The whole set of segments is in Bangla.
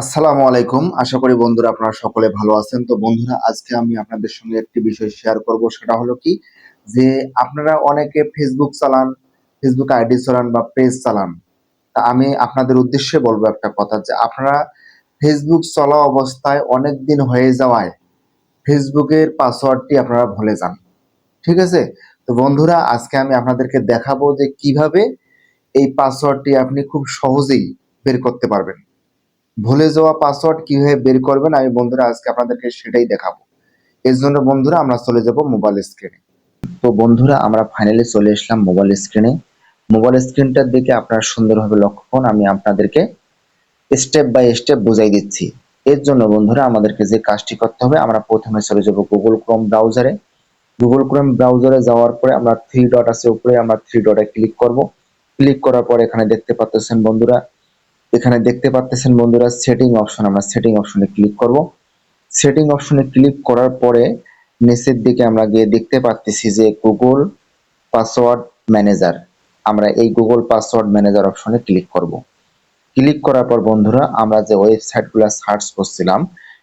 আসসালামু আলাইকুম। আশা করি বন্ধুরা আপনারা সকলে ভালো আছেন। তো বন্ধুরা, আজকে আমি আপনাদের সঙ্গে একটি বিষয় শেয়ার করব। সেটা হলো কি? যে আপনারা অনেকে ফেসবুক চালান ফেসবুক আইডি চালান বা পেজ চালান। তা আমি আপনাদের উদ্দেশ্যে বলব একটা কথা যে আপনারা ফেসবুক চলা অবস্থায় অনেক দিন হয়ে যাওয়ায় ফেসবুকের পাসওয়ার্ডটি আপনারা ভুলে যান। ঠিক আছে? তো বন্ধুরা, আজকে আমি আপনাদেরকে দেখাবো যে কীভাবে এই পাসওয়ার্ডটি আপনি খুব সহজেই বের করতে পারবেন। ভুলে যাওয়া পাসওয়ার্ড কীভাবে বের করবেন? আমি বন্ধুরা, আজকে আপনাদেরকে সেটাই দেখাবো। এর জন্য বন্ধুরা, আমরা চলে যাব মোবাইল স্ক্রিনে তো বন্ধুরা, আমরা ফাইনালি চলে আসলাম মোবাইল স্ক্রিনে মোবাইল স্ক্রিনটার দিকে আপনারা সুন্দরভাবে লক্ষ্য করুন, আমি আপনাদেরকে স্টেপ বাই স্টেপ বুঝাই দিচ্ছি। এর জন্য বন্ধুরা, আমাদেরকে যে কাজটি করতে হবে, আমরা প্রথমে চলে যাব গুগল ক্রোম ব্রাউজারে গুগল ক্রোম ব্রাউজারে যাওয়ার পরে আমরা থ্রি ডট আছে, উপরে আমরা থ্রি ডটে ক্লিক করব। ক্লিক করার পর এখানে দেখতে পাচ্ছেন বন্ধুরা এখানে দেখতে পাচ্ছেন বন্ধুরা সেটিং অপশন, আমরা সেটিং অপশনে ক্লিক করব। সেটিং অপশনে ক্লিক করার পরে নিচের দিকে আমরা গিয়ে দেখতে পাচ্ছি যে গুগল পাসওয়ার্ড ম্যানেজার, আমরা এই গুগল পাসওয়ার্ড ম্যানেজার অপশনে ক্লিক করব। ক্লিক করার পর বন্ধুরা আমরা যে ওয়েবসাইটগুলো সার্চ করছিলাম,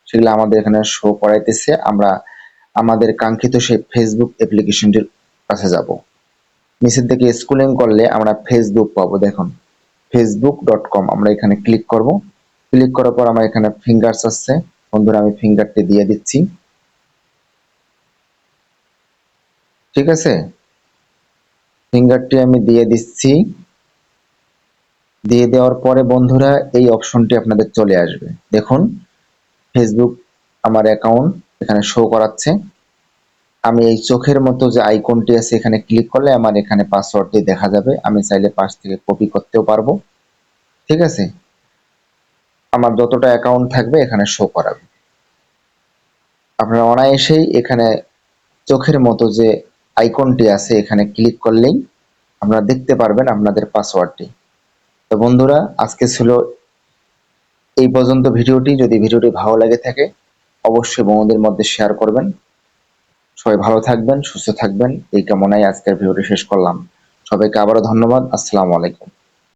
সেগুলো আমাদের এখানে শো করাইতেছে। আমরা আমাদের কাঙ্ক্ষিত সেই ফেসবুক অ্যাপ্লিকেশনটির কাছে যাব। নিচের দিকে স্কুলিং করলে আমরা ফেসবুক পাবো, দেখুন। ফেসবুক ডট কম আমরা এখানে ক্লিক করব। ক্লিক করার পর আমার এখানে ফিঙ্গারস আসছে। বন্ধুরা, আমি ফিঙ্গারটি দিয়ে দিচ্ছি। ঠিক আছে? ফিঙ্গারটি আমি দিয়ে দিচ্ছি। দিয়ে দেওয়ার পরে বন্ধুরা, এই অপশনটি আপনাদের চলে আসবে। দেখুন ফেসবুক আমার অ্যাকাউন্ট এখানে শো করাচ্ছে। আমি এই চোখের মতো যে আইকনটি আছে এখানে ক্লিক করলে আমার এখানে পাসওয়ার্ডটি দেখা যাবে। আমি চাইলে পাশ থেকে কপি করতেও পারব। ঠিক আছে? আমার যতটা অ্যাকাউন্ট থাকবে এখানে শো করাবে। আপনারা অনায়াসেই এখানে চোখের মতো যে আইকনটি আছে এখানে ক্লিক করলেই আপনারা দেখতে পারবেন আপনাদের পাসওয়ার্ডটি তো বন্ধুরা, আজকে ছিল এই পর্যন্ত ভিডিওটি। যদি ভিডিওটি ভালো লাগে থাকে, অবশ্যই বন্ধুদের মধ্যে শেয়ার করবেন। সবাই ভালো থাকবেন, সুস্থ থাকবেন। এই কামনায় আজকের ভিডিওটি শেষ করলাম। সবাইকে আবারও ধন্যবাদ। আসসালামু আলাইকুম।